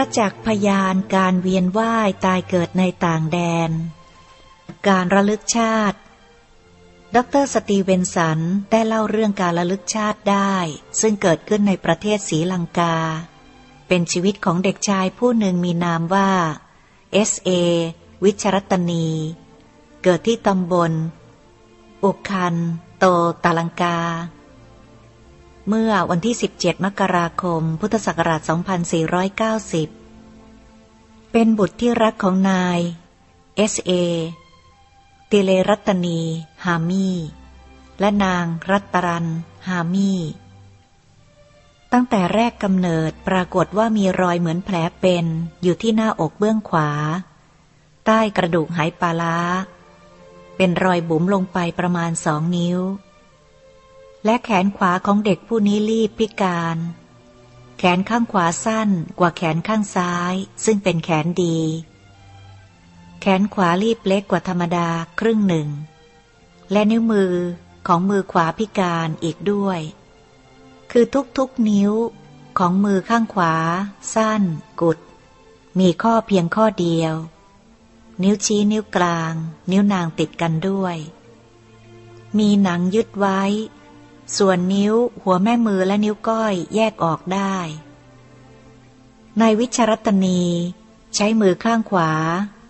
ประจักษ์พยานการเวียนว่ายตายเกิดในต่างแดน การระลึกชาติ ดรสตีเวนสันได้เล่าเรื่องการระลึกชาติได้ ซึ่งเกิดขึ้นในประเทศศรีลังกา เป็นชีวิตของเด็กชายผู้หนึ่งมีนามว่า S.A. วิชรัตนี เกิดที่ตำบล อุคัน โตตาลังกา เมื่อวันที่ 17 มกราคม พุทธศักราช 2490 เป็นบุตรที่รักของนาย S.A. ติเลรัตนี ฮามี และนางรัตรัน ฮามี ตั้งแต่แรกกำเนิดปรากฏว่ามีรอยเหมือนแผลเป็นอยู่ที่หน้าอกเบื้องขวา ใต้กระดูกหายปลาล้า เป็นรอยบุ๋มลงไปประมาณสองนิ้ว และแขนขวาของเด็กผู้นี้รีบพิการ แขนข้างขวาสั้นกว่าแขนข้างซ้าย ซึ่งเป็นแขนดี แขนขวารีบเล็กกว่าธรรมดาครึ่งหนึ่ง และนิ้วมือของมือขวาพิการอีกด้วย คือทุกๆนิ้วของมือข้างขวา สั้น กุด มีข้อเพียงข้อเดียว นิ้วชี้นิ้วกลาง นิ้วนางติดกันด้วย มีหนังยึดไว้ ส่วนนิ้ว หัวแม่มือและนิ้วก้อยแยกออกได้นายวิชรัตนี ใช้มือข้างขวา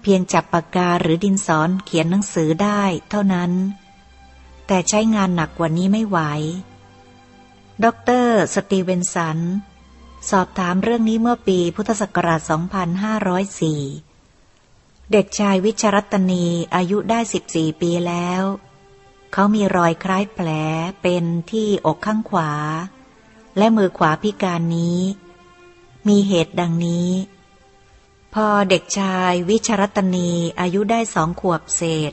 เพียงจับปากกาหรือดินสอนเขียนหนังสือได้เท่านั้น แต่ใช้งานหนักกว่านี้ไม่ไหวดรสตีเวนสัน สอบถามเรื่องนี้เมื่อปีพุทธศักราช 2504 เด็กชายวิชรัตนีอายุได้ 14 ปีแล้ว เขามีรอยคล้ายแผลเป็นที่อกข้างขวา และมือขวาพิการนี้ มีเหตุดังนี้ พอเด็กชายวิชรัตนีอายุได้สองขวบเศษ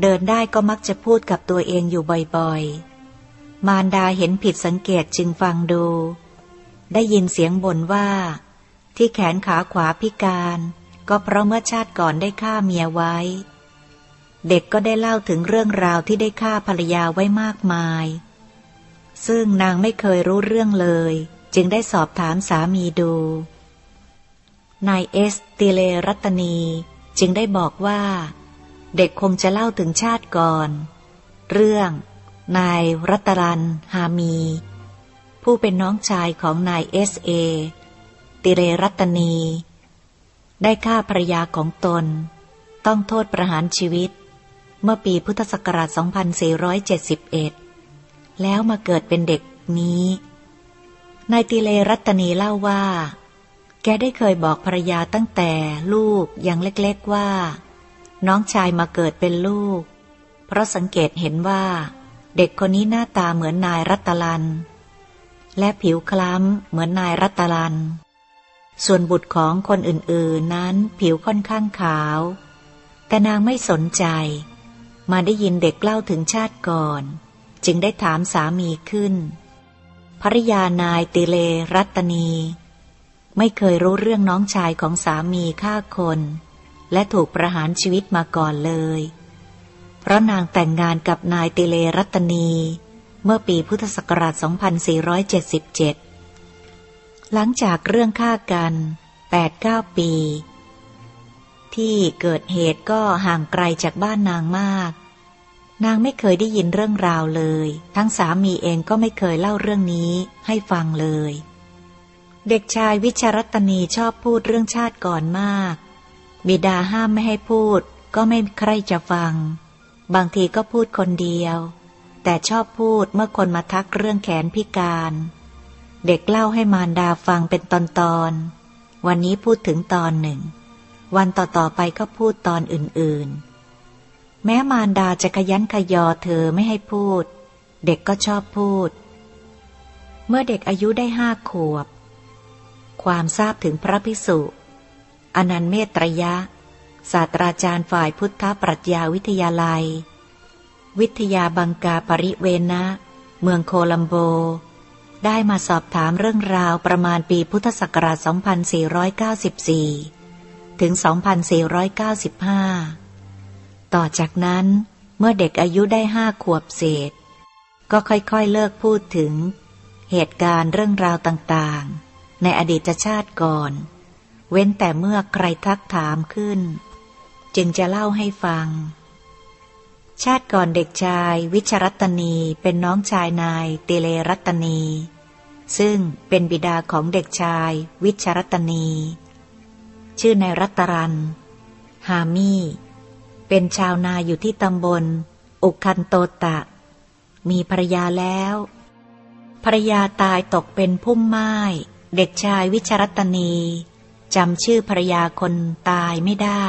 เดินได้ก็มักจะพูดกับตัวเองอยู่บ่อยๆ มารดาเห็นผิดสังเกตจึงฟังดู ได้ยินเสียงบ่นว่า ที่แขนขาขวาพิการ ก็เพราะเมื่อชาติก่อนได้ฆ่าเมียไว้ เด็กก็ได้เล่าถึงเรื่องราวที่ได้ฆ่าภรรยาไว้มากมาย ซึ่งนางไม่เคยรู้เรื่องเลย จึงได้สอบถามสามีดู นายเอสติเลรัตนี จึงได้บอกว่า เด็กคงจะเล่าถึงชาติก่อน เรื่อง นายรัตรันฮามี ผู้เป็นน้องชายของนายเอสเอติเลรัตนี ได้ฆ่าภรรยาของตน ต้องโทษประหารชีวิต เมื่อปีพุทธศักราช 2471 แล้วมาเกิดเป็นเด็กนี้ นายติเลรัตนีเล่าว่า แกได้เคยบอกภรรยาตั้งแต่ลูกยังเล็กๆว่า น้องชายมาเกิดเป็นลูก เพราะสังเกตเห็นว่า เด็กคนนี้หน้าตาเหมือนนายรัตลัน และผิวคล้ำเหมือนนายรัตลัน ส่วนบุตรของคนอื่นๆนั้นผิวค่อนข้างขาว แต่นางไม่สนใจ มาได้ยินเด็กเล่าถึงชาติก่อน จึงได้ถามสามีขึ้น ภริยานายติเลรัตนี ไม่เคยรู้เรื่องน้องชายของสามีฆ่าคน และถูกประหารชีวิตมาก่อนเลย เพราะนางแต่งงานกับนายติเลรัตนี เมื่อปีพุทธศักราช 2477 หลังจากเรื่องฆ่ากัน8-9ปี ที่เกิดเหตุก็ห่างไกลจากบ้านนางมาก นางไม่เคยได้ยินเรื่องราวเลย ทั้งสามีเองก็ไม่เคยเล่าเรื่องนี้ให้ฟังเลย เด็กชายวิชรัตนีชอบพูดเรื่องชาติก่อนมาก บิดาห้ามไม่ให้พูด ก็ไม่ใครจะฟัง บางทีก็พูดคนเดียว แต่ชอบพูดเมื่อคนมาทักเรื่องแขนพิการ เด็กเล่าให้มารดาฟังเป็นตอนๆวันนี้พูดถึงตอนหนึ่ง วันต่อๆไปก็พูดตอนอื่นๆ แม้มารดาจะขยันขยอเธอไม่ให้พูด เด็กก็ชอบพูด เมื่อเด็กอายุได้ห้าขวบ ความทราบถึงพระภิกษุอนันเมตรยะ ศาสตราจารย์ฝ่ายพุทธปรัชญาวิทยาลัย วิทยาบังกาปริเวนะ เมืองโคลัมโบ ได้มาสอบถามเรื่องราวประมาณปีพุทธศักราช 2494 ถึง 2495 ต่อจากนั้นเมื่อเด็กอายุได้ห้าขวบเศษ ก็ค่อยๆเลิกพูดถึง เหตุการณ์เรื่องราวต่างๆ ในอดีตชาติก่อน เว้นแต่เมื่อใครทักถามขึ้น จึงจะเล่าให้ฟัง ชาติก่อนเด็กชายวิชรัตนีเป็นน้องชายนายเตเลรัตนี ซึ่งเป็นบิดาของเด็กชายวิชรัตนี ชื่อนายรัตรัน ฮามี เป็นชาวนาอยู่ที่ตำบล อุคันโตตะ มีภรรยาแล้วภรรยาตายตกเป็นพุ่มไม้ เด็กชายวิชรัตนีจำชื่อภรรยาคนตายไม่ได้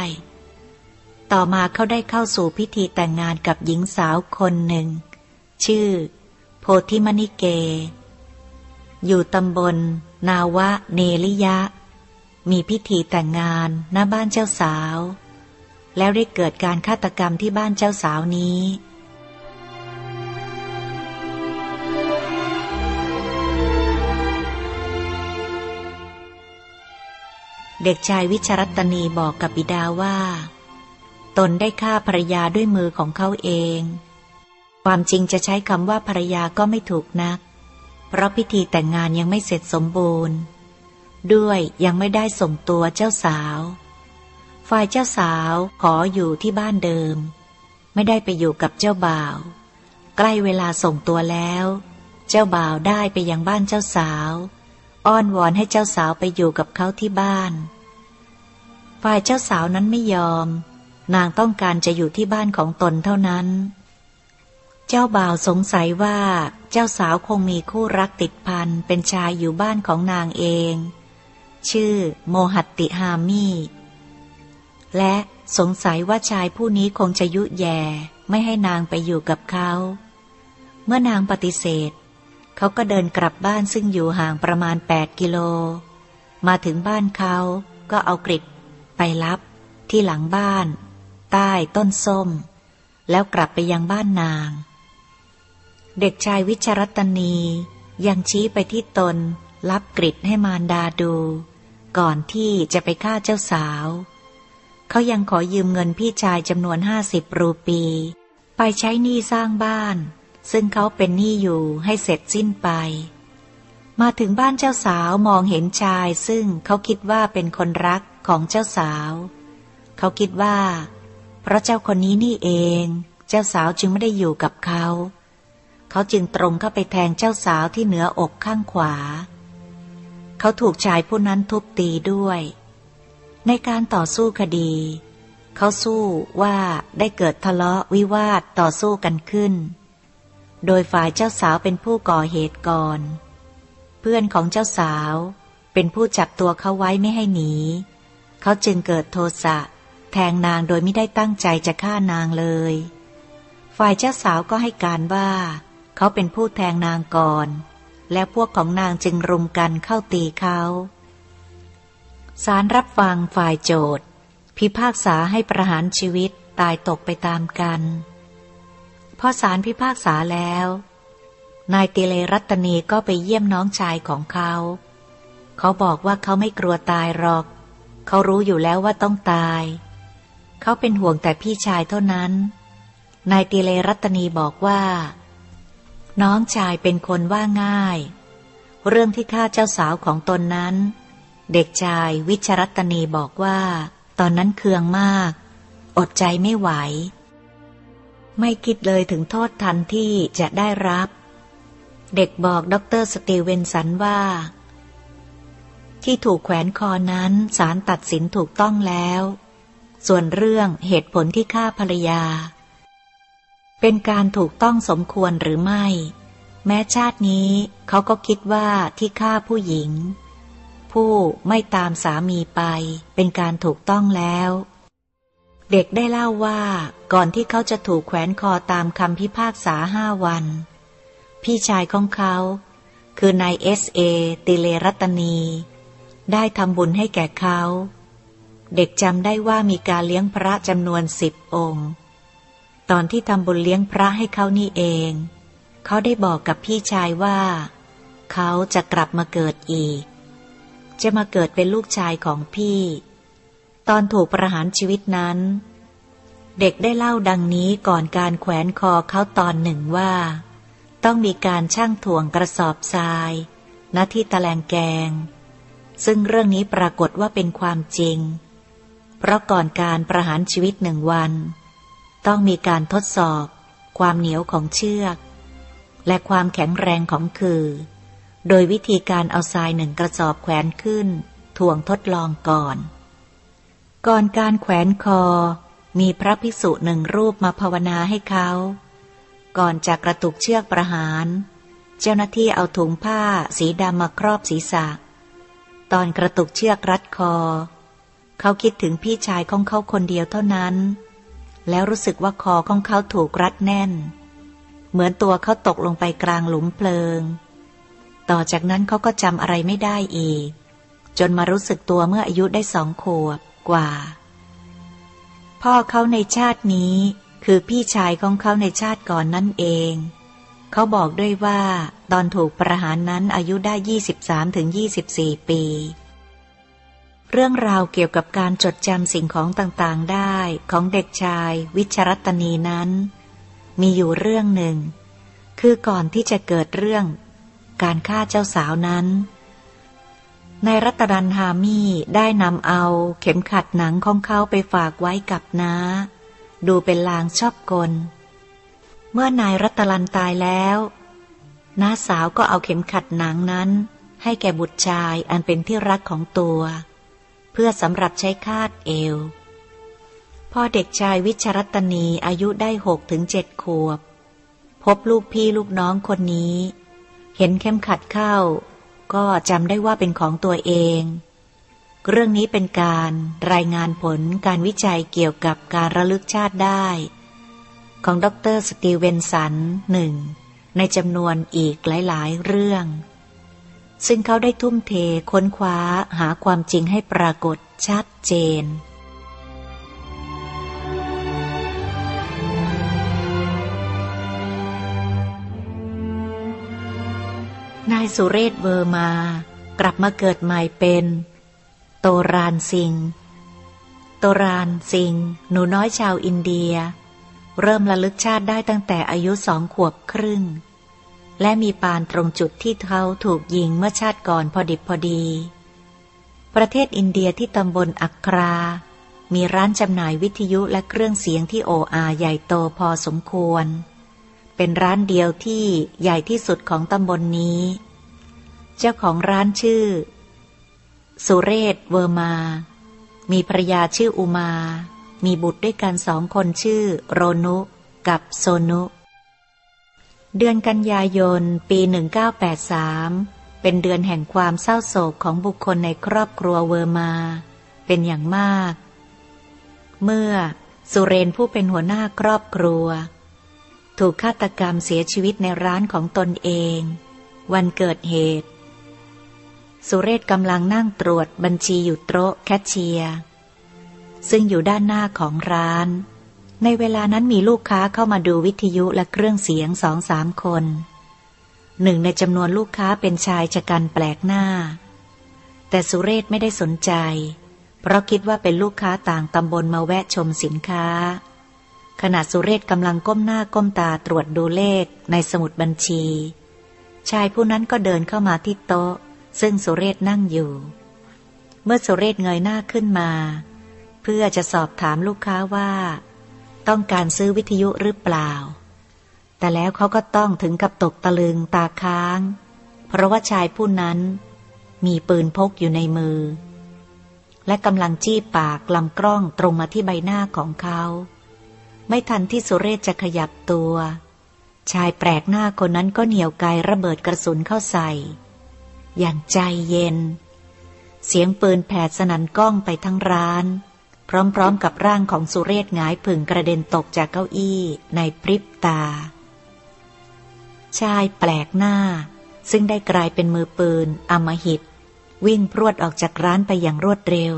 ต่อมาเขาได้เข้าสู่พิธีแต่งงานกับหญิงสาวคนหนึ่ง ชื่อ โพธิมณิเก อยู่ตำบล นาวะเนลิยะ มีพิธีแต่งงานหน้าบ้านเจ้าสาว แล้วได้เกิดการฆาตกรรมที่บ้านเจ้าสาวนี้ เด็กชายวิชรัตนีบอกกับบิดาว่า ตนได้ฆ่าภรรยาด้วยมือของเขาเอง ความจริงจะใช้คำว่าภรรยาก็ไม่ถูกนัก เพราะพิธีแต่งงานยังไม่เสร็จสมบูรณ์ ด้วยยังไม่ได้ส่งตัวเจ้าสาว ฝ่ายเจ้าสาวขออยู่ที่บ้านเดิม ไม่ได้ไปอยู่กับเจ้าบ่าว ใกล้เวลาส่งตัวแล้ว เจ้าบ่าวได้ไปยังบ้านเจ้าสาว อ้อนวอนให้เจ้าสาวไปอยู่กับเขาที่บ้าน ฝ่ายเจ้าสาวนั้นไม่ยอม นางต้องการจะอยู่ที่บ้านของตนเท่านั้น เจ้าบ่าวสงสัยว่าเจ้าสาวคงมีคู่รักติดพันเป็นชายอยู่บ้านของนางเอง ชื่อโมหัตติฮามี และสงสัยว่าชายผู้นี้คงจะยุแย่ไม่ให้นางไปอยู่กับเขา เมื่อนางปฏิเสธ เขาก็เดินกลับบ้านซึ่งอยู่ห่างประมาณ 8 กิโล มาถึงบ้านเขาก็เอากริดไปรับที่หลังบ้าน ใต้ต้นส้ม แล้วกลับไปยังบ้านนาง เด็กชายวิชรัตนียังชี้ไปที่ตน รับกริดให้มารดาดู ก่อนที่จะไปฆ่าเจ้าสาว เขายังขอยืมเงินพี่ชายจำนวนห้าสิบรูปี ไปใช้หนี้สร้างบ้าน ซึ่งเขาเป็นหนี้อยู่ให้เสร็จสิ้นไป มาถึงบ้านเจ้าสาวมองเห็นชายซึ่งเขาคิดว่าเป็นคนรักของเจ้าสาว เขาคิดว่า เพราะเจ้าคนนี้นี่เอง เจ้าสาวจึงไม่ได้อยู่กับเขา เขาจึงตรงเข้าไปแทงเจ้าสาวที่เหนืออกข้างขวา เขาถูกชายผู้นั้นทุบตีด้วย ในการต่อสู้คดี เขาสู้ว่าได้เกิดทะเลาะวิวาทต่อสู้กันขึ้น โดยฝ่ายเจ้าสาวเป็นผู้ก่อเหตุก่อน เพื่อนของเจ้าสาวเป็นผู้จับตัวเขาไว้ไม่ให้หนี เขาจึงเกิดโทสะแทงนางโดยไม่ได้ตั้งใจจะฆ่านางเลย ฝ่ายเจ้าสาวก็ให้การว่า เขาเป็นผู้แทงนางก่อน และพวกของนางจึงรุมกันเข้าตีเขาศาลรับฟังฝ่ายโจทย์ พิพากษาให้ประหารชีวิตตายตกไปตามกันพอศาลพิพากษาแล้ว นายติเลรัตนีก็ไปเยี่ยมน้องชายของเขา เขาบอกว่าเขาไม่กลัวตายหรอก เขารู้อยู่แล้วว่าต้องตาย เขาเป็นห่วงแต่พี่ชายเท่านั้น นายติเลรัตนีบอกว่า น้องชายเป็นคนว่าง่าย เรื่องที่ฆ่าเจ้าสาวของตนนั้น เด็กชายวิชรัตนีบอกว่า ตอนนั้นเคืองมาก อดใจไม่ไหว ไม่คิดเลยถึงโทษทันที่จะได้รับ เด็กบอกด็อเตอร์สตีเวนสันว่า ที่ถูกแขวนคอนั้นศาลตัดสินถูกต้องแล้ว ส่วนเรื่องเหตุผลที่ฆ่าภรรยา เป็นการถูกต้องสมควรหรือไม่ แม้ชาตินี้เขาก็คิดว่าที่ฆ่าผู้หญิง ผู้ไม่ตามสามีไป เป็นการถูกต้องแล้ว เด็กได้เล่าว่าก่อนที่เขาจะถูกแขวนคอตามคำพิพากษาห้าวัน พี่ชายของเขา คือนายเอสเอติเลรัตนี ได้ทำบุญให้แก่เขา เด็กจำได้ว่ามีการเลี้ยงพระจำนวนสิบองค์ ตอนที่ทำบุญเลี้ยงพระให้เขานี่เอง เขาได้บอกกับพี่ชายว่า เขาจะกลับมาเกิดอีก จะมาเกิดเป็นลูกชายของพี่ ตอนถูกประหารชีวิตนั้น เด็กได้เล่าดังนี้ก่อนการแขวนคอเขาตอนหนึ่งว่า ต้องมีการช่างถ่วงกระสอบทรายณที่ตะแลงแกง ซึ่งเรื่องนี้ปรากฏว่าเป็นความจริง เพราะก่อนการประหารชีวิตหนึ่งวัน ต้องมีการทดสอบ ความเหนียวของเชือก และความแข็งแรงของคือ โดยวิธีการเอาทรายหนึ่งกระสอบแขวนขึ้น ถ่วงทดลองก่อน ก่อนการแขวนคอ มีพระภิกษุหนึ่งรูปมาภาวนาให้เขา ก่อนจะกระตุกเชือกประหาร เจ้าหน้าที่เอาถุงผ้าสีดำมาครอบศีรษะ ตอนกระตุกเชือกรัดคอ เขาคิดถึงพี่ชายของเขาคนเดียวเท่านั้น แล้วรู้สึกว่าคอของเขาถูกรัดแน่น เหมือนตัวเขาตกลงไปกลางหลุมเพลิง ต่อจากนั้นเขาก็จำอะไรไม่ได้อีก จนมารู้สึกตัวเมื่ออายุได้สองขวบกว่า พ่อเขาในชาตินี้คือพี่ชายของเขาในชาติก่อนนั่นเอง เขาบอกด้วยว่า ตอนถูกประหารนั้นอายุได้ 23ถึง24 ปี เรื่องราวเกี่ยวกับการจดจำสิ่งของต่างๆได้ของเด็กชายวิชรัตนีนั้น มีอยู่เรื่องหนึ่ง คือก่อนที่จะเกิดเรื่อง การฆ่าเจ้าสาวนั้นนายรัตรันฮามีได้นำเอาเข็มขัดหนังของเขาไปฝากไว้กับน้า ดูเป็นลางชอบกล เมื่อนายรัตรันตายแล้วน้าสาวก็เอาเข็มขัดหนังนั้น ให้แก่บุตรชายอันเป็นที่รักของตัว พื่อสำหรับใช้คาดเอวพ่อเด็กชายวิชรัตนีอายุได้หกถึงเจ็ดขวบ พบลูกพี่ลูกน้องคนนี้ เห็นเข้มขัดเข้า ก็จำได้ว่าเป็นของตัวเอง เรื่องนี้เป็นการรายงานผลการวิจัยเกี่ยวกับการระลึกชาติได้ ของดรสตีเวนสันหนึ่งในจำนวนอีกหลาย ๆ เรื่อง ซึ่งเขาได้ทุ่มเทค้นคว้าหาความจริงให้ปรากฏชัดเจน นายสุเรศเวอร์มา กลับมาเกิดใหม่เป็น โตรานซิง โตรานซิง หนูน้อยชาวอินเดีย เริ่มระลึกชาติได้ตั้งแต่อายุสองขวบครึ่ง และมีปานตรงจุดที่เขาถูกยิงเมื่อชาติก่อนพอดิบพอดี ประเทศอินเดียที่ตำบลอัครา มีร้านจำหน่ายวิทยุและเครื่องเสียงที่โออาใหญ่โตพอสมควร เป็นร้านเดียวที่ใหญ่ที่สุดของตำบลนนี้ เจ้าของร้านชื่อ สุเรศเวอร์มา มีภรยาชื่ออุมา มีบุตรด้วยกันสองคนชื่อ โรนุ กับโซนุ เดือนกันยายน ปี 1983 เป็นเดือนแห่งความเศร้าโศกของบุคคลในครอบครัวเวอร์มา เป็นอย่างมาก เมื่อสุเรนผู้เป็นหัวหน้าครอบครัว ถูกฆาตกรรมเสียชีวิตในร้านของตนเอง วันเกิดเหตุ สุเรศกำลังนั่งตรวจบัญชีอยู่โต๊ะแคชเชียร์ซึ่งอยู่ด้านหน้าของร้าน ในเวลานั้นมีลูกค้าเข้ามาดูวิทยุและเครื่องเสียงสองสามคน หนึ่งในจำนวนลูกค้าเป็นชายชะกันแปลกหน้า แต่สุเรศไม่ได้สนใจ เพราะคิดว่าเป็นลูกค้าต่างตำบลมาแวะชมสินค้า ขณะสุเรศกำลังก้มหน้าก้มตาตรวจดูเลขในสมุดบัญชี ชายผู้นั้นก็เดินเข้ามาที่โต๊ะ ซึ่งสุเรศนั่งอยู่ เมื่อสุเรศเงยหน้าขึ้นมา เพื่อจะสอบถามลูกค้าว่า ต้องการซื้อวิทยุหรือเปล่า แต่แล้วเขาก็ต้องถึงกับตกตะลึงตาค้าง เพราะว่าชายผู้นั้นมีปืนพกอยู่ในมือ และกำลังจี้ปากลำกล้องตรงมาที่ใบหน้าของเขา ไม่ทันที่สุเรศจะขยับตัว ชายแปลกหน้าคนนั้นก็เหนี่ยวไกระเบิดกระสุนเข้าใส่ อย่างใจเย็น เสียงปืนแผดสนันก้องไปทั้งร้าน พร้อมๆกับร่างของสุเรศหงายผึ่งกระเด็นตกจากเก้าอี้ในพริบตา ชายแปลกหน้า ซึ่งได้กลายเป็นมือปืนอมหิต วิ่งพรวดออกจากร้านไปอย่างรวดเร็ว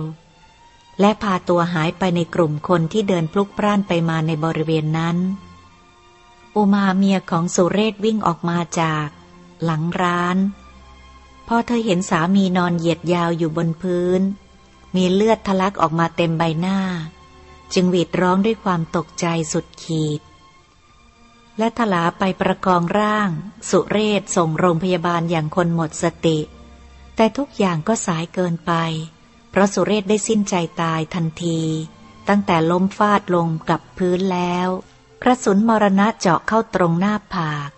และพาตัวหายไปในกลุ่มคนที่เดินพลุกพล่านไปมาในบริเวณนั้น อุมาเมียของสุเรศวิ่งออกมาจาก หลังร้าน พอเธอเห็นสามีนอนเหยียดยาวอยู่บนพื้น มีเลือดทะลักออกมาเต็มใบหน้า จึงหวีดร้องด้วยความตกใจสุดขีด และทลาไปประกองร่าง สุเรศส่งโรงพยาบาลอย่างคนหมดสติ แต่ทุกอย่างก็สายเกินไป เพราะสุเรศได้สิ้นใจตายทันที ตั้งแต่ล้มฟาดลงกับพื้นแล้วกระสุนมรณะเจาะเข้าตรงหน้าผาก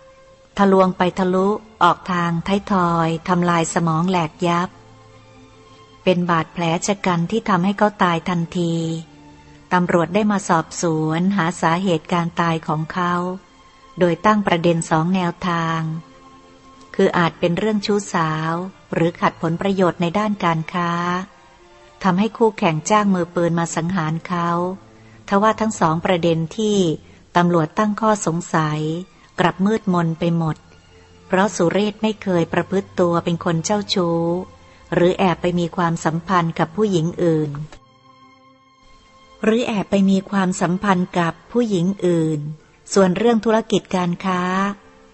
ทะลวงไปทะลุออกทางท้ายทอยทำลายสมองแหลกยับ เป็นบาดแผลชะกันที่ทำให้เขาตายทันที ตำรวจได้มาสอบสวนหาสาเหตุการตายของเขา โดยตั้งประเด็นสองแนวทาง คืออาจเป็นเรื่องชู้สาว หรือขัดผลประโยชน์ในด้านการค้าทำให้คู่แข่งจ้างมือปืนมาสังหารเขา ทว่าทั้งสองประเด็นที่ตำรวจตั้งข้อสงสัย กลับมืดมนไปหมด เพราะสุเรศไม่เคยประพฤติตัวเป็นคนเจ้าชู้ หรือแอบไปมีความสัมพันธ์กับผู้หญิงอื่น หรือแอบไปมีความสัมพันธ์กับผู้หญิงอื่น ส่วนเรื่องธุรกิจการค้า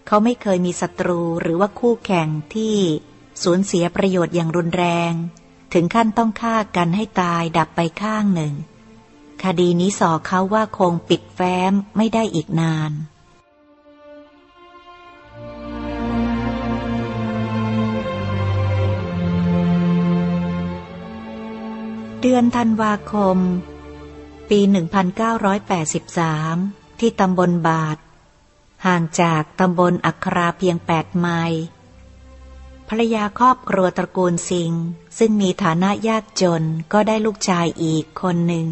เขาไม่เคยมีศัตรูหรือว่าคู่แข่งที่สูญเสียประโยชน์อย่างรุนแรง ถึงขั้นต้องฆ่ากันให้ตายดับไปข้างหนึ่ง คดีนี้สอเขาว่าคงปิดแฟ้มไม่ได้อีกนาน เดือนธันวาคม ปี 1983 ที่ตำบลบาท ห่างจากตำบลอัคราเพียงแปดไมล์ภรรยาครอบครัวตระกูลสิง ซึ่งมีฐานะยากจนก็ได้ลูกชายอีกคนหนึ่ง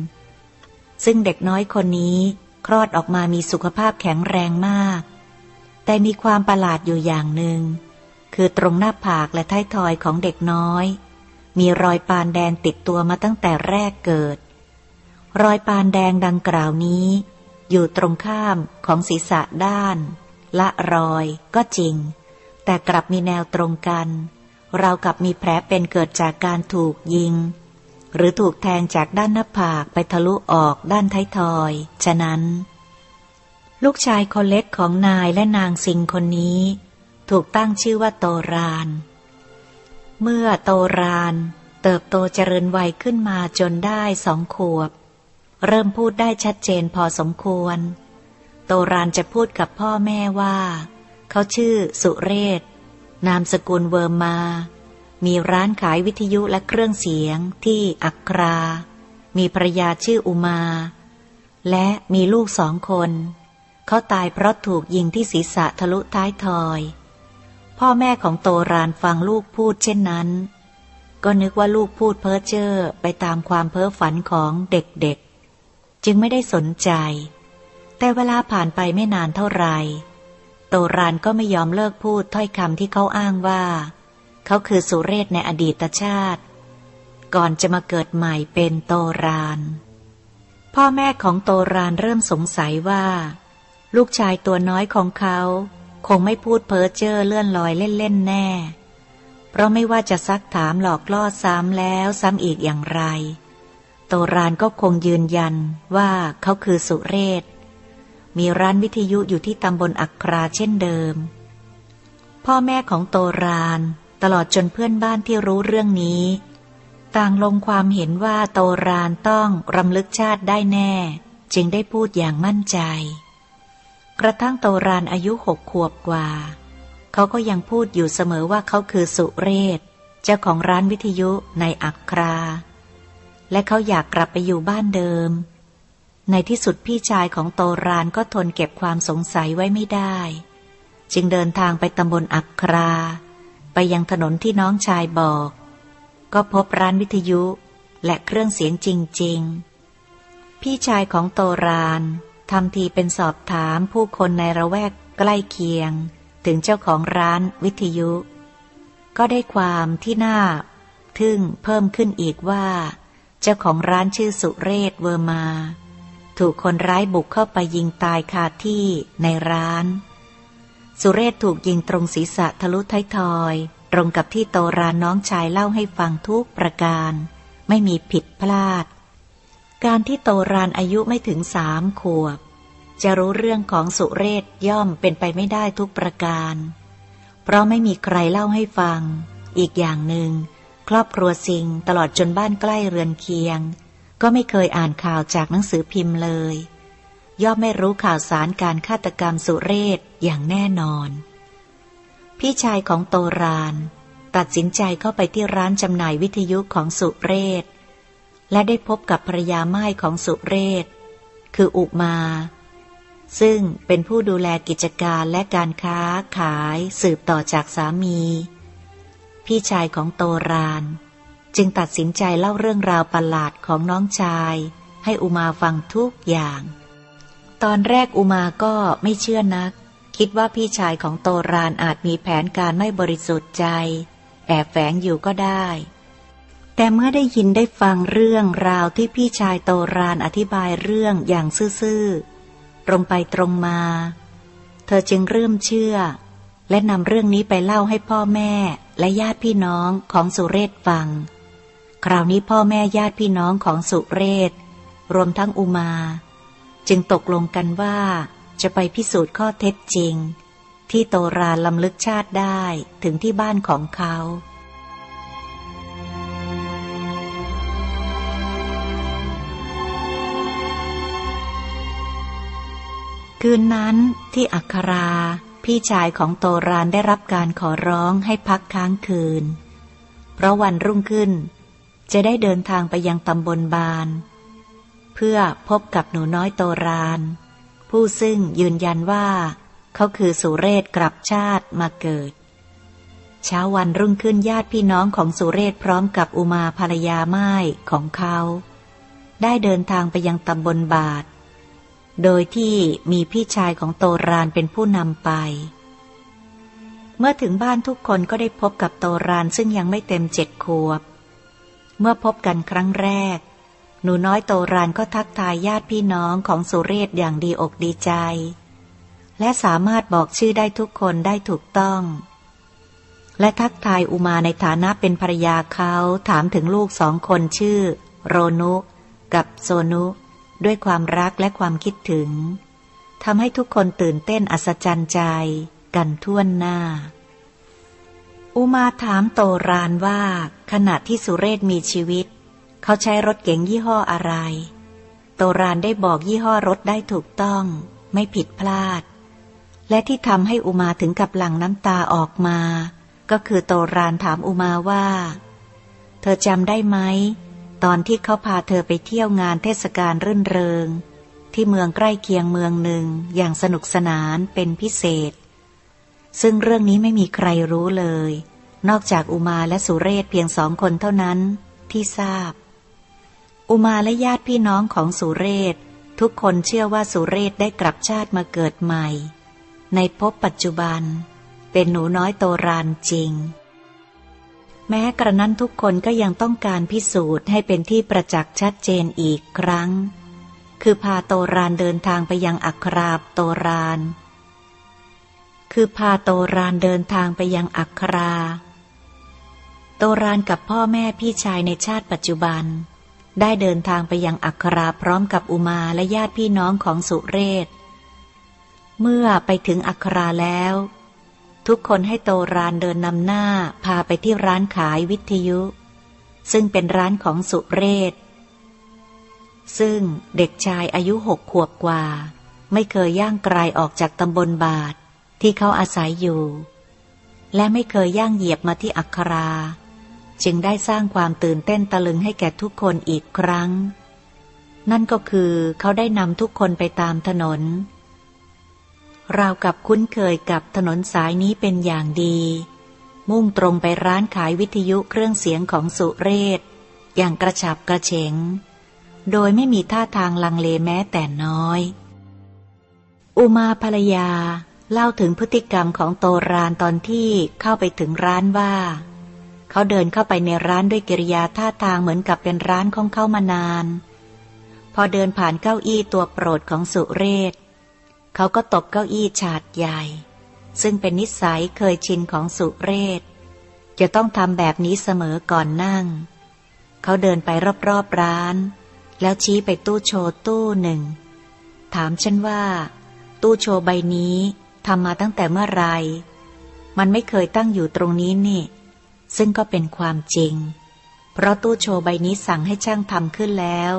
ซึ่งเด็กน้อยคนนี้คลอดออกมามีสุขภาพแข็งแรงมาก แต่มีความประหลาดอยู่อย่างหนึ่ง คือตรงหน้าผากและท้ายทอยของเด็กน้อย มีรอยปานแดงติดตัวมาตั้งแต่แรกเกิด รอยปานแดงดังกล่าวนี้ อยู่ตรงข้ามของศีรษะด้าน ละรอยก็จริง แต่กลับมีแนวตรงกัน เรากับมีแผลเป็นเกิดจากการถูกยิง หรือถูกแทงจากด้านหน้าผากไปทะลุออกด้านท้ายทอย ฉะนั้น ลูกชายคนเล็กของนายและนางสิงคนนี้ ถูกตั้งชื่อว่าโตราน เมื่อโตรานเติบโตเจริญวัยขึ้นมาจนได้สองขวบ เริ่มพูดได้ชัดเจนพอสมควร โตรานจะพูดกับพ่อแม่ว่า เขาชื่อสุเรศ นามสกุลเวอร์มา มีร้านขายวิทยุและเครื่องเสียงที่อักรา มีภรรยาชื่ออุมา และมีลูกสองคน เขาตายเพราะถูกยิงที่ศีรษะทะลุท้ายทอย พ่อแม่ของโตรานฟังลูกพูดเช่นนั้น ก็นึกว่าลูกพูดเพ้อเจ้อไปตามความเพ้อฝันของเด็กๆ จึงไม่ได้สนใจ แต่เวลาผ่านไปไม่นานเท่าไหร่โตรานก็ไม่ยอมเลิกพูดถ้อยคำที่เขาอ้างว่า เขาคือสุเรศในอดีตชาติ ก่อนจะมาเกิดใหม่เป็นโตราน พ่อแม่ของโตรานเริ่มสงสัยว่า ลูกชายตัวน้อยของเขา คงไม่พูดเพ้อเจ้อเลื่อนลอยเล่นๆแน่ เพราะไม่ว่าจะซักถามหลอกล่อซ้ำแล้วซ้ำอีกอย่างไร โตรานก็คงยืนยันว่าเขาคือสุเรศ มีร้านวิทยุอยู่ที่ตำบลอัคราเช่นเดิม พ่อแม่ของโตรานตลอดจนเพื่อนบ้านที่รู้เรื่องนี้ ต่างลงความเห็นว่าโตรานต้องรำลึกชาติได้แน่ จึงได้พูดอย่างมั่นใจ กระทั่งโตรานอายุหกขวบกว่า เขาก็ยังพูดอยู่เสมอว่าเขาคือสุเรศ เจ้าของร้านวิทยุในอักครา และเขาอยากกลับไปอยู่บ้านเดิม ในที่สุดพี่ชายของโตรานก็ทนเก็บความสงสัยไว้ไม่ได้ จึงเดินทางไปตำบลอักครา ไปยังถนนที่น้องชายบอก ก็พบร้านวิทยุและเครื่องเสียงจริง ๆ พี่ชายของโตราน ทำทีเป็นสอบถามผู้คนในระแวกใกล้เคียง ถึงเจ้าของร้านวิทยุ ก็ได้ความที่น่า ทึ่งเพิ่มขึ้นอีกว่า เจ้าของร้านชื่อสุเรศเวอร์มา ถูกคนร้ายบุกเข้าไปยิงตายคาที่ในร้าน สุเรศถูกยิงตรงศีรษะทะลุท้ายทอย ตรงกับที่โตรานน้องชายเล่าให้ฟังทุกประการ ไม่มีผิดพลาด การที่โตรานอายุไม่ถึงสามขวบ จะรู้เรื่องของสุเรศย่อมเป็นไปไม่ได้ทุกประการ เพราะไม่มีใครเล่าให้ฟัง อีกอย่างหนึง่ง ครอบครัวสิงตลอดจนบ้านใกล้เรือนเคียง ก็ไม่เคยอ่านข่าวจากหนังสือพิมพ์เลย ย่อมไม่รู้ข่าวสารการฆาตกรรมสุเรศอย่างแน่นอน พี่ชายของโตราน ตัดสินใจเข้าไปที่ร้านจำหน่ายวิทยุของสุเรศ และได้พบกับภรยาไม้ของสุเรศ คืออุมา ซึ่งเป็นผู้ดูแลกิจการและการค้าขายสืบต่อจากสามี พี่ชายของโตราน จึงตัดสินใจเล่าเรื่องราวประหลาดของน้องชาย ให้อุมาฟังทุกอย่าง ตอนแรกอุมาก็ไม่เชื่อนัก คิดว่าพี่ชายของโตรานอาจมีแผนการไม่บริสุทธิ์ใจ แอบแฝงอยู่ก็ได้ แต่เมื่อได้ยินได้ฟังเรื่องราวที่พี่ชายโตรานอธิบายเรื่องอย่างซื่อๆ ตรงไปตรงมา เธอจึงเริ่มเชื่อ และนำเรื่องนี้ไปเล่าให้พ่อแม่และญาติพี่น้องของสุเรศฟัง คราวนี้พ่อแม่ญาติพี่น้องของสุเรศ รวมทั้งอุมา จึงตกลงกันว่าจะไปพิสูจน์ข้อเท็จจริง ที่โตรานลำลึกชาติได้ถึงที่บ้านของเขา คืนนั้นที่อัครา พี่ชายของโตรานได้รับการขอร้องให้พักค้างคืน เพราะวันรุ่งขึ้น จะได้เดินทางไปยังตำบลบาน เพื่อพบกับหนูน้อยโตราน ผู้ซึ่งยืนยันว่า เขาคือสุเรศกลับชาติมาเกิด เช้าวันรุ่งขึ้นญาติพี่น้องของสุเรศพร้อมกับอุมาภรรยาไม้ของเขา ได้เดินทางไปยังตำบลบาท โดยที่มีพี่ชายของโตรานเป็นผู้นำไป เมื่อถึงบ้านทุกคนก็ได้พบกับโตรานซึ่งยังไม่เต็มเจ็ดขวบ เมื่อพบกันครั้งแรก หนูน้อยโตรานก็ทักทายญาติพี่น้องของสุเรศอย่างดีอกดีใจ และสามารถบอกชื่อได้ทุกคนได้ถูกต้อง และทักทายอุมาในฐานะเป็นภรรยาเขาถามถึงลูกสองคนชื่อ โรนุ กับโซนุ ด้วยความรักและความคิดถึงทำให้ทุกคนตื่นเต้นอัศจรรย์ใจกันท่วนหน้า อุมาถามโตรานว่า ขณะที่สุเรศมีชีวิต เขาใช้รถเก๋งยี่ห้ออะไร โตรานได้บอกยี่ห้อรถได้ถูกต้อง ไม่ผิดพลาด และที่ทำให้อุมาถึงกับหลั่งน้ำตาออกมา ก็คือโตรานถามอุมาว่า เธอจำได้ไหม ตอนที่เขาพาเธอไปเที่ยวงานเทศกาลรื่นเริง ที่เมืองใกล้เคียงเมืองหนึ่งอย่างสนุกสนานเป็นพิเศษ ซึ่งเรื่องนี้ไม่มีใครรู้เลย นอกจากอุมาและสุเรศเพียงสองคนเท่านั้นที่ทราบ อุมาและญาติพี่น้องของสุเรศ ทุกคนเชื่อว่าสุเรศได้กลับชาติมาเกิดใหม่ ในภพปัจจุบัน เป็นหนูน้อยโตรานจริง แม้กระนั้นทุกคนก็ยังต้องการพิสูจน์ให้เป็นที่ประจักษ์ชัดเจนอีกครั้ง คือพาโตรานเดินทางไปยังอัคราบโตราน คือพาโตรานเดินทางไปยังอัครา โตรานกับพ่อแม่พี่ชายในชาติปัจจุบัน ได้เดินทางไปยังอัคราพร้อมกับอุมาและญาติพี่น้องของสุเรศ เมื่อไปถึงอัคราแล้ว ทุกคนให้โตรานเดินนำหน้าพาไปที่ร้านขายวิทยุ ซึ่งเป็นร้านของสุเรศ ซึ่งเด็กชายอายุหกขวบกว่า ไม่เคยย่างไกลออกจากตำบลบาทที่เขาอาศัยอยู่ และไม่เคยย่างเหยียบมาที่อัครา จึงได้สร้างความตื่นเต้นตะลึงให้แก่ทุกคนอีกครั้ง นั่นก็คือเขาได้นำทุกคนไปตามถนน ราวกับคุ้นเคยกับถนนสายนี้เป็นอย่างดี มุ่งตรงไปร้านขายวิทยุเครื่องเสียงของสุเรศ อย่างกระฉับกระเฉง โดยไม่มีท่าทางลังเลแม้แต่น้อย อุมาภรรยาเล่าถึงพฤติกรรมของโตรานตอนที่เข้าไปถึงร้านว่า เขาเดินเข้าไปในร้านด้วยกิริยาท่าทางเหมือนกับเป็นร้านของเขามานาน พอเดินผ่านเก้าอี้ตัวโปรดของสุเรศ เขาก็ตบเก้าอี้ฉาดใหญ่ ซึ่งเป็นนิสัยเคยชินของสุเรศ จะต้องทำแบบนี้เสมอก่อนนั่ง เขาเดินไปรอบๆร้าน แล้วชี้ไปตู้โชว์ตู้หนึ่ง ถามฉันว่า ตู้โชว์ใบนี้ทำมาตั้งแต่เมื่อไร มันไม่เคยตั้งอยู่ตรงนี้นี่ ซึ่งก็เป็นความจริง เพราะตู้โชว์ใบนี้สั่งให้ช่างทำขึ้นแล้ว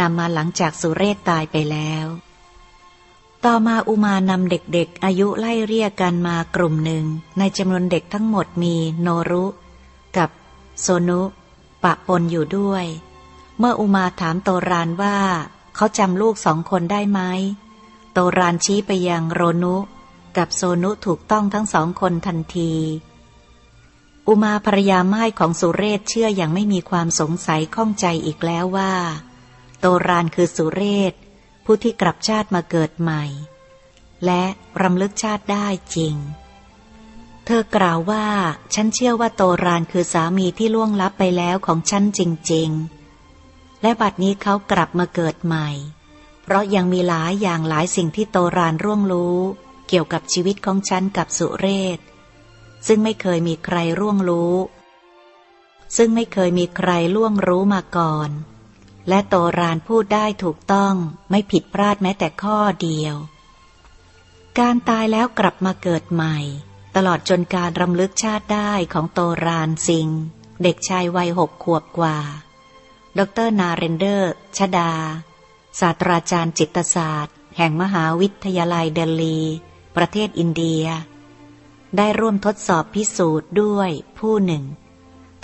นำมาหลังจากสุเรศตายไปแล้ว ต่อมาอุมานำเด็กๆ อายุไล่เรียกกันมากลุ่มหนึ่ง ในจำนวนเด็กทั้งหมดมีโนรุ กับโซนุ ปะปนอยู่ด้วย เมื่ออุมาถามโตรานว่า เขาจำลูกสองคนได้ไหม โตรานชี้ไปยังโรนุ กับโซนุถูกต้องทั้งสองคนทันที อุมาภรยาไม้ของสุเรศเชื่ออย่างไม่มีความสงสัยข้องใจอีกแล้วว่า โตรานคือสุเรศ ผู้ที่กลับชาติมาเกิดใหม่ และรำลึกชาติได้จริง เธอกล่าวว่า ฉันเชื่อว่าโตรานคือสามีที่ล่วงลับไปแล้วของฉันจริง ๆ และบัดนี้เขากลับมาเกิดใหม่ เพราะยังมีหลายอย่างหลายสิ่งที่โตรานร่วงรู้ เกี่ยวกับชีวิตของฉันกับสุเรศ ซึ่งไม่เคยมีใครร่วงรู้ ซึ่งไม่เคยมีใครล่วงรู้มาก่อน และโตรานพูดได้ถูกต้องไม่ผิดพลาดแม้แต่ข้อเดียว การตายแล้วกลับมาเกิดใหม่ ตลอดจนการรำลึกชาติได้ของโตรานสิง เด็กชายวัยหกขวบกว่า ดรนาเรนเดอร์ ชดา ศาสตราจารย์จิตศาสตร์ แห่งมหาวิทยาลัยเดลี ประเทศอินเดีย ได้ร่วมทดสอบพิสูจน์ด้วยผู้หนึ่ง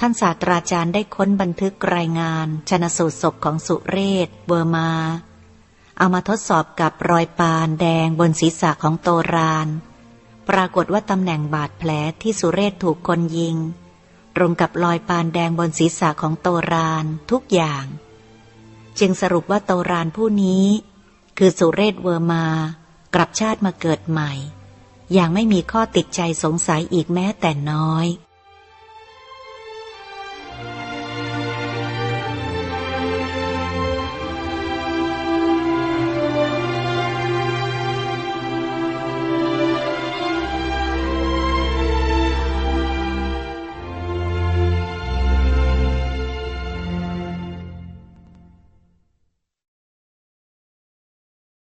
ท่านศาสตราจารย์ได้ค้นบันทึกรายงาน ชนสูตรศพของสุเรศเบอร์มา เอามาทดสอบกับรอยปานแดงบนศีรษะของโตราน ปรากฏว่าตำแหน่งบาดแผลที่สุเรศถูกคนยิง ตรงกับรอยปานแดงบนศีรษะของโตรานทุกอย่าง จึงสรุปว่าโตรานผู้นี้ คือสุเรศเวอร์มากลับชาติมาเกิดใหม่ อย่างไม่มีข้อติดใจสงสัยอีกแม้แต่น้อย